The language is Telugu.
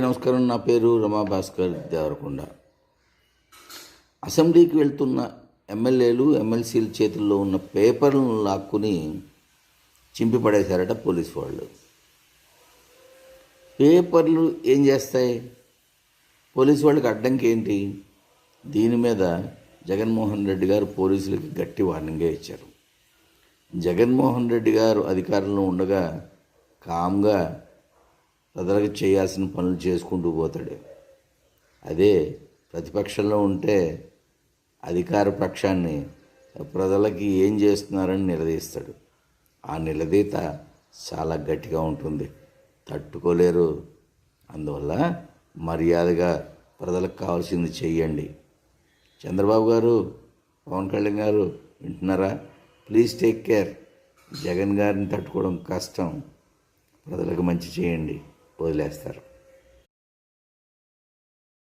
నమస్కారం. నా పేరు రమా భాస్కర్ దేవరకొండ. అసెంబ్లీకి వెళ్తున్న ఎమ్మెల్యేలు ఎమ్మెల్సీల చేతుల్లో ఉన్న పేపర్లను లాక్కుని చింపిపడేశారట పోలీస్ వాళ్ళు. పేపర్లు ఏం చేస్తాయి? పోలీసు వాళ్ళకి అడ్డంకి ఏంటి? దీని మీద జగన్మోహన్ రెడ్డి గారు పోలీసులకి గట్టి వార్నింగే ఇచ్చారు. జగన్మోహన్ రెడ్డి గారు అధికారంలో ఉండగా కామ్గా ప్రజలకు చేయాల్సిన పనులు చేసుకుంటూ పోతాడు. అదే ప్రతిపక్షంలో ఉంటే అధికార పక్షాన్ని ప్రజలకి ఏం చేస్తున్నారని నిలదీస్తాడు. ఆ నిలదీత చాలా గట్టిగా ఉంటుంది. తట్టుకోలేరు. అందువల్ల మర్యాదగా ప్రజలకు కావాల్సింది చెయ్యండి చంద్రబాబు గారు పవన్ కళ్యాణ్ గారు వింటున్నారా? Please take care. జగన్ గారిని తట్టుకోవడం కష్టం. ప్రజలకు మంచి చేయండి. వదిలేస్తారు.